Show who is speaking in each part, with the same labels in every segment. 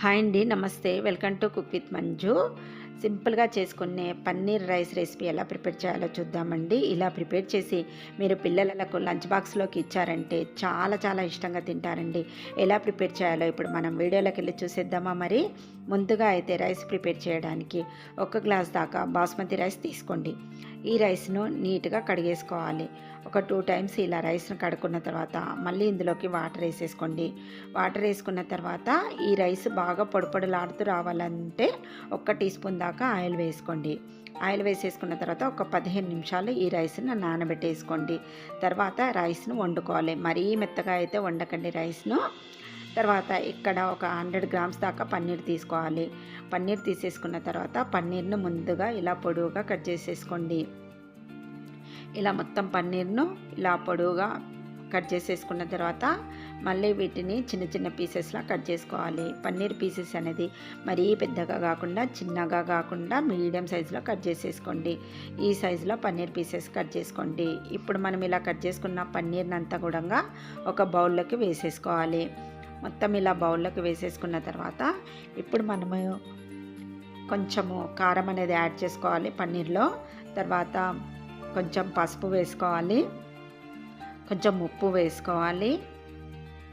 Speaker 1: Hi అండి నమస్తే. Welcome to cook with Manju. సింపుల్గా చేసుకునే పన్నీర్ రైస్ రెసిపీ ఎలా ప్రిపేర్ చేయాలో చూద్దామండి. ఇలా ప్రిపేర్ చేసి మీరు పిల్లలకు లంచ్ బాక్స్లోకి ఇచ్చారంటే చాలా చాలా ఇష్టంగా తింటారండి. ఎలా ప్రిపేర్ చేయాలో ఇప్పుడు మనం వీడియోలోకి వెళ్ళి చూసేద్దామా మరి? ముందుగా అయితే రైస్ ప్రిపేర్ చేయడానికి ఒక గ్లాస్ దాకా బాస్మతి రైస్ తీసుకోండి. ఈ రైస్ను నీట్గా కడిగేసుకోవాలి. ఒక టూ టైమ్స్ ఇలా రైస్ను కడుక్కున్న తర్వాత మళ్ళీ ఇందులోకి వాటర్ వేసేసుకోండి. వాటర్ వేసుకున్న తర్వాత ఈ రైస్ బాగా పొడిపొడిలాడుతూ రావాలంటే ఒక టీ స్పూన్ దాకా ఆయిల్ వేసుకోండి. ఆయిల్ వేసేసుకున్న తర్వాత ఒక పదిహేను నిమిషాలు ఈ రైస్ను నానబెట్టేసుకోండి. తర్వాత రైస్ను వండుకోవాలి. మరీ మెత్తగా అయితే వండకండి రైస్ను. తర్వాత ఇక్కడ ఒక హండ్రెడ్ గ్రామ్స్ దాకా పన్నీర్ తీసుకోవాలి. పన్నీర్ తీసేసుకున్న తర్వాత పన్నీర్ను ముందుగా ఇలా పొడవుగా కట్ చేసేసుకోండి. ఇలా మొత్తం పన్నీర్ను ఇలా పొడవుగా కట్ చేసేసుకున్న తర్వాత మళ్ళీ వీటిని చిన్న చిన్న పీసెస్లా కట్ చేసుకోవాలి. పన్నీర్ పీసెస్ అనేది మరీ పెద్దగా కాకుండా చిన్నగా కాకుండా మీడియం సైజులో కట్ చేసేసుకోండి. ఈ సైజులో పన్నీర్ పీసెస్ కట్ చేసుకోండి. ఇప్పుడు మనం ఇలా కట్ చేసుకున్న పన్నీర్ని అంతా కూడా ఒక బౌల్లోకి వేసేసుకోవాలి. మొత్తం ఇలా బౌల్లోకి వేసేసుకున్న తర్వాత ఇప్పుడు మనము కొంచెము కారం అనేది యాడ్ చేసుకోవాలి పన్నీర్లో. తర్వాత కొంచెం పసుపు వేసుకోవాలి. కొంచెం ఉప్పు వేసుకోవాలి.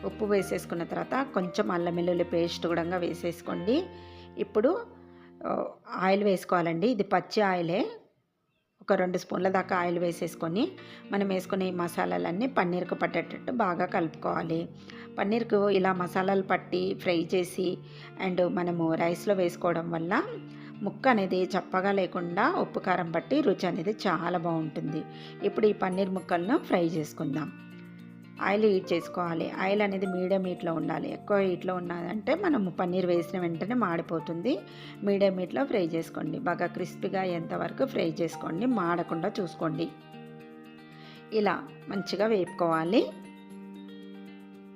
Speaker 1: ఉప్పు వేసేసుకున్న తర్వాత కొంచెం అల్లం వెల్లుల్లి పేస్ట్ కూడా వేసేసుకోండి. ఇప్పుడు ఆయిల్ వేసుకోవాలండి. ఇది పచ్చి ఆయిలే. ఒక రెండు స్పూన్ల దాకా ఆయిల్ వేసేసుకొని మనం వేసుకునే ఈ మసాలాలన్నీ పన్నీర్కు పట్టేటట్టు బాగా కలుపుకోవాలి. పన్నీర్కు ఇలా మసాలాలు పట్టి ఫ్రై చేసి అండ్ మనము రైస్లో వేసుకోవడం వల్ల ముక్క అనేది చప్పగా లేకుండా ఉప్పు కారం పట్టి రుచి అనేది చాలా బాగుంటుంది. ఇప్పుడు ఈ పన్నీర్ ముక్కలను ఫ్రై చేసుకుందాం. ఆయిల్ హీట్ చేసుకోవాలి. ఆయిల్ అనేది మీడియం హీట్లో ఉండాలి. ఎక్కువ హీట్లో ఉన్నదంటే మనము పన్నీర్ వేసిన వెంటనే మాడిపోతుంది. మీడియం హీట్లో ఫ్రై చేసుకోండి. బాగా క్రిస్పీగా ఎంతవరకు ఫ్రై చేసుకోండి. మాడకుండా చూసుకోండి. ఇలా మంచిగా వేపుకోవాలి.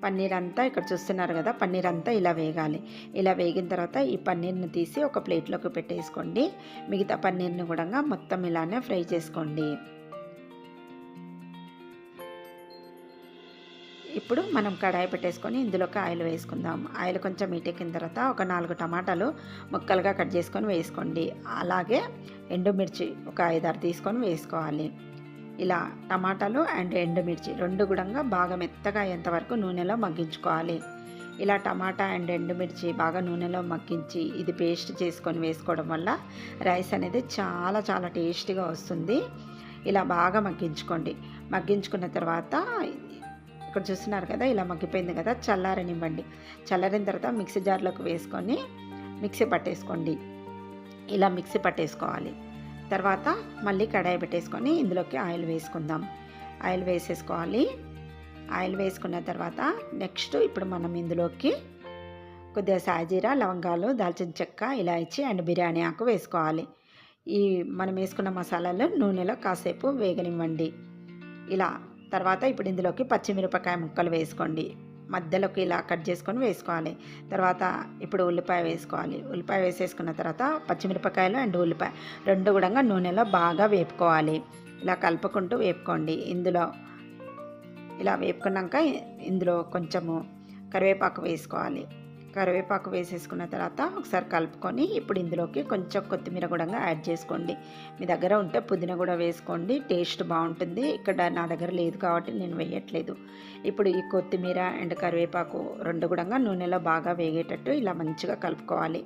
Speaker 1: పన్నీర్ అంతా ఇక్కడ చూస్తున్నారు కదా పన్నీర్ అంతా ఇలా వేగాలి. ఇలా వేగిన తర్వాత ఈ పన్నీర్ని తీసి ఒక ప్లేట్లోకి పెట్టేసుకోండి. మిగతా పన్నీర్ని కూడా మొత్తం ఇలానే ఫ్రై చేసుకోండి. ఇప్పుడు మనం కడాయి పెట్టేసుకొని ఇందులోకి ఆయిల్ వేసుకుందాం. ఆయిల్ కొంచెం ఇటెక్కిన తర్వాత ఒక నాలుగు టమాటాలు ముక్కలుగా కట్ చేసుకొని వేసుకోండి. అలాగే ఎండుమిర్చి ఒక ఐదారు తీసుకొని వేసుకోవాలి. ఇలా టమాటాలు అండ్ ఎండుమిర్చి రెండు కూడా బాగా మెత్తగా అయ్యేంత వరకు నూనెలో మగ్గించుకోవాలి. ఇలా టమాటా అండ్ ఎండుమిర్చి బాగా నూనెలో మగ్గించి ఇది పేస్ట్ చేసుకొని వేసుకోవడం వల్ల రైస్ అనేది చాలా చాలా టేస్టీగా వస్తుంది. ఇలా బాగా మగ్గించుకోండి. మగ్గించుకున్న తర్వాత ఇక్కడ చూస్తున్నారు కదా ఇలా మగ్గిపోయింది కదా చల్లారనివ్వండి. చల్లారిన తర్వాత మిక్సీ జార్లోకి వేసుకొని మిక్సీ పట్టేసుకోండి. ఇలా మిక్సీ పట్టేసుకోవాలి. తర్వాత మళ్ళీ కడాయి పెట్టేసుకొని ఇందులోకి ఆయిల్ వేసుకుందాం. ఆయిల్ వేసేసుకోవాలి. ఆయిల్ వేసుకున్న తర్వాత నెక్స్ట్ ఇప్పుడు మనం ఇందులోకి కొద్దిగా సాజీరా లవంగాలు దాల్చిన చెక్క ఇలాచి అండ్ బిర్యానీ ఆకు వేసుకోవాలి. ఈ మనం వేసుకున్న మసాలాలు నూనెలో కాసేపు వేగనివ్వండి. ఇలా తర్వాత ఇప్పుడు ఇందులోకి పచ్చిమిరపకాయ ముక్కలు వేసుకోండి. మధ్యలోకి ఇలా కట్ చేసుకొని వేసుకోవాలి. తర్వాత ఇప్పుడు ఉల్లిపాయ వేసుకోవాలి. ఉల్లిపాయ వేసేసుకున్న తర్వాత పచ్చిమిరపకాయలు అండ్ ఉల్లిపాయ రెండు కూడా నూనెలో బాగా వేపుకోవాలి. ఇలా కలుపుకుంటూ వేపుకోండి. ఇందులో ఇలా వేపుకున్నాక ఇందులో కొంచెము కరివేపాకు వేసుకోవాలి. కరివేపాకు వేసేసుకున్న తర్వాత ఒకసారి కలుపుకొని ఇప్పుడు ఇందులోకి కొంచెం కొత్తిమీర కూడా యాడ్ చేసుకోండి. మీ దగ్గర ఉంటే పుదీనా కూడా వేసుకోండి. టేస్ట్ బాగుంటుంది. ఇక్కడ నా దగ్గర లేదు కాబట్టి నేను వేయట్లేదు. ఇప్పుడు ఈ కొత్తిమీర అండ్ కరివేపాకు రెండు కూడా నూనెలో బాగా వేగేటట్టు ఇలా మంచిగా కలుపుకోవాలి.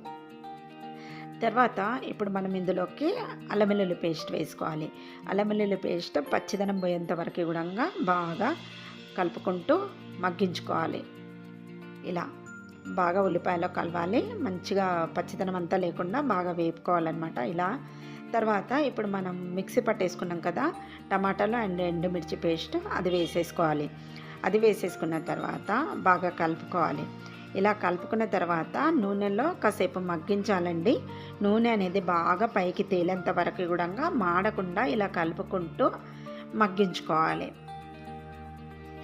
Speaker 1: తర్వాత ఇప్పుడు మనం ఇందులోకి అల్లమెల్లుల్లి పేస్ట్ వేసుకోవాలి. అల్లమెల్లుల్లి పేస్ట్ పచ్చిదనం పోయేంత వరకు కూడా బాగా కలుపుకుంటూ మగ్గించుకోవాలి. ఇలా బాగా ఉల్లిపాయలో కలవాలి. మంచిగా పచ్చిదనం అంతా లేకుండా బాగా వేపుకోవాలన్నమాట ఇలా. తర్వాత ఇప్పుడు మనం మిక్సీ పట్టేసుకున్నాం కదా టమాటాలు అండ్ ఎండుమిర్చి పేస్ట్ అది వేసేసుకోవాలి. అది వేసేసుకున్న తర్వాత బాగా కలుపుకోవాలి. ఇలా కలుపుకున్న తర్వాత నూనెలో కాసేపు మగ్గించాలండి. నూనె అనేది బాగా పైకి తేలేంత వరకు కూడా మాడకుండా ఇలా కలుపుకుంటూ మగ్గించుకోవాలి.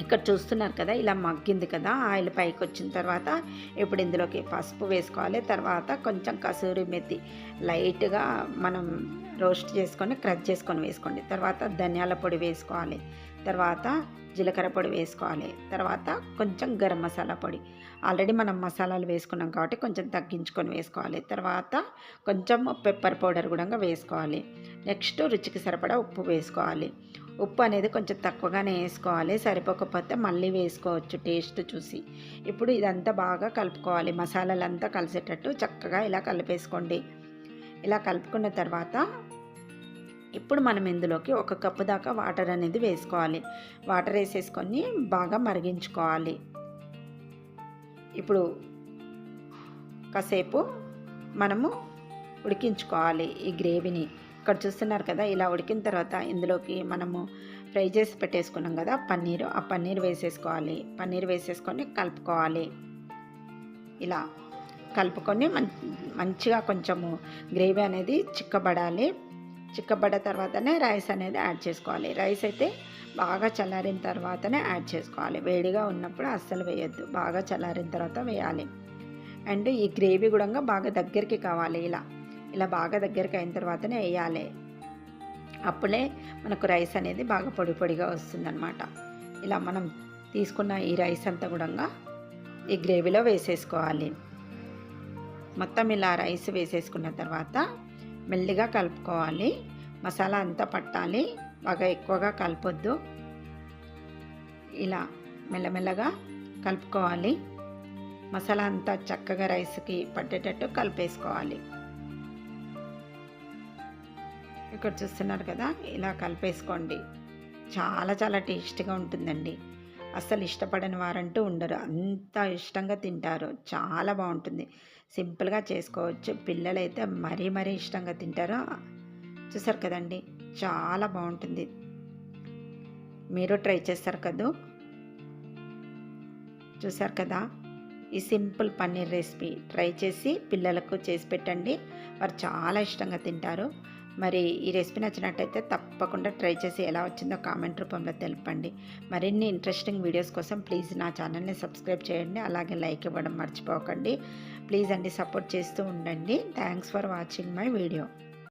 Speaker 1: ఇక్కడ చూస్తున్నారు కదా ఇలా మగ్గింది కదా ఆయిల్ పైకి వచ్చిన తర్వాత ఇప్పుడు ఇందులోకి పసుపు వేసుకోవాలి. తర్వాత కొంచెం కసూరి మెత్తి లైట్గా మనం రోస్ట్ చేసుకొని క్రష్ చేసుకొని వేసుకోండి. తర్వాత ధనియాల పొడి వేసుకోవాలి. తర్వాత జీలకర్ర పొడి వేసుకోవాలి. తర్వాత కొంచెం గరం మసాలా పొడి. ఆల్రెడీ మనం మసాలాలు వేసుకున్నాం కాబట్టి కొంచెం తగ్గించుకొని వేసుకోవాలి. తర్వాత కొంచెం పెప్పర్ పౌడర్ కూడా వేసుకోవాలి. నెక్స్ట్ రుచికి సరిపడా ఉప్పు వేసుకోవాలి. ఉప్పు అనేది కొంచెం తక్కువగానే వేసుకోవాలి. సరిపోకపోతే మళ్ళీ వేసుకోవచ్చు టేస్ట్ చూసి. ఇప్పుడు ఇదంతా బాగా కలుపుకోవాలి. మసాలాలంతా కలిసేటట్టు చక్కగా ఇలా కలిపేసుకోండి. ఇలా కలుపుకున్న తర్వాత ఇప్పుడు మనం ఇందులోకి ఒక కప్పు దాకా వాటర్ అనేది వేసుకోవాలి. వాటర్ వేసేసుకొని బాగా మరిగించుకోవాలి. ఇప్పుడు కాసేపు మనము ఉడికించుకోవాలి ఈ గ్రేవీని. ఇక్కడ చూస్తున్నారు కదా ఇలా ఉడికిన తర్వాత ఇందులోకి మనము ఫ్రై చేసి పెట్టేసుకున్నాం కదా పన్నీరు. ఆ పన్నీర్ వేసేసుకోవాలి. పన్నీర్ వేసేసుకొని కలుపుకోవాలి. ఇలా కలుపుకొని మంచిగా కొంచెము గ్రేవీ అనేది చిక్కబడాలి. చిక్కబడ్డ తర్వాతనే రైస్ అనేది యాడ్ చేసుకోవాలి. రైస్ అయితే బాగా చల్లారిన తర్వాతనే యాడ్ చేసుకోవాలి. వేడిగా ఉన్నప్పుడు అస్సలు వేయొద్దు. బాగా చల్లారిన తర్వాత వేయాలి. అండ్ ఈ గ్రేవీ కూడా బాగా దగ్గరికి కావాలి ఇలా. ఇలా బాగా దగ్గరికి అయిన తర్వాతనే వేయాలి. అప్పుడే మనకు రైస్ అనేది బాగా పొడి పొడిగా వస్తుందన్నమాట. ఇలా మనం తీసుకున్న ఈ రైస్ అంతా కూడా ఈ గ్రేవీలో వేసేసుకోవాలి. మొత్తం ఇలా రైస్ వేసేసుకున్న తర్వాత మెల్లిగా కలుపుకోవాలి. మసాలా అంతా పట్టాలి. బాగా ఎక్కువగా కలపొద్దు. ఇలా మెల్లమెల్లగా కలుపుకోవాలి. మసాలా అంతా చక్కగా రైస్కి పట్టేటట్టు కలిపేసుకోవాలి. ఇక్కడ చూస్తున్నారు కదా ఇలా కలిపేసుకోండి. చాలా చాలా టేస్టీగా ఉంటుందండి. అస్సలు ఇష్టపడని వారంటూ ఉండరు. అంత ఇష్టంగా తింటారు. చాలా బాగుంటుంది. సింపుల్గా చేసుకోవచ్చు. పిల్లలైతే మరీ మరీ ఇష్టంగా తింటారు. చూసారు కదండి? చాలా బాగుంటుంది. మీరు ట్రై చేస్తారు కదూ? చూసారు కదా? ఈ సింపుల్ పన్నీర్ రెసిపీ ట్రై చేసి పిల్లలకు చేసి పెట్టండి. వారు చాలా ఇష్టంగా తింటారు. మరి ఈ రెసిపీ నచ్చినట్టయితే తప్పకుండా ట్రై చేసి ఎలా వచ్చిందో కామెంట్ రూపంలో తెలపండి. మరిన్ని ఇంట్రెస్టింగ్ వీడియోస్ కోసం ప్లీజ్ నా ఛానల్ని సబ్స్క్రైబ్ చేయండి. అలాగే లైక్ ఇవ్వడం మర్చిపోకండి. ప్లీజ్ అండి సపోర్ట్ చేస్తూ ఉండండి. Thanks for watching my video.